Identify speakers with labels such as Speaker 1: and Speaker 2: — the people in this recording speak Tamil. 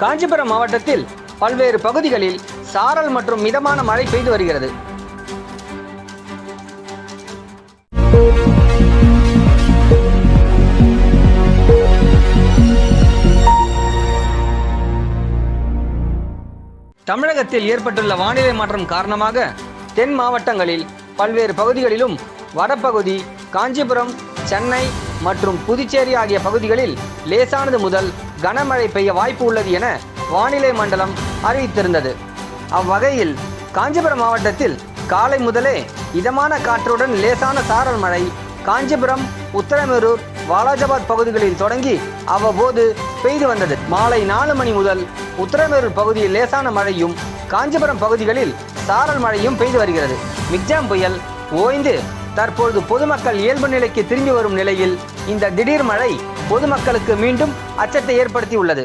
Speaker 1: காஞ்சிபுரம் மாவட்டத்தில் பல்வேறு பகுதிகளில் சாரல் மற்றும் மிதமான மழை பெய்து வருகிறது. தமிழகத்தில் ஏற்பட்டுள்ள வானிலை மாற்றம் காரணமாக தென் மாவட்டங்களில் பல்வேறு பகுதிகளிலும் வடபகுதி காஞ்சிபுரம் சென்னை மற்றும் புதுச்சேரி ஆகிய பகுதிகளில் லேசானது முதல் கனமழை பெய்ய வாய்ப்பு உள்ளது என வானிலை மண்டலம் அறிவித்திருந்தது. அவ்வகையில் காஞ்சிபுரம் மாவட்டத்தில் காலை முதலே இதமான காற்றுடன் லேசான சாரல் மழை காஞ்சிபுரம் உத்தரமேரூர் வாலாஜாபாத் பகுதிகளில் தொடங்கி அவ்வப்போது பெய்து வந்தது. மாலை நாலு மணி முதல் உத்தரமேரூர் பகுதியில் லேசான மழையும் காஞ்சிபுரம் பகுதிகளில் சாரல் மழையும் பெய்து வருகிறது. மிக்ஜாம் புயல் ஓய்ந்து தற்பொழுது பொதுமக்கள் இயல்பு நிலைக்கு திரும்பி வரும் நிலையில் இந்த திடீர் மழை பொதுமக்களுக்கு மீண்டும் அச்சத்தை ஏற்படுத்தியுள்ளது.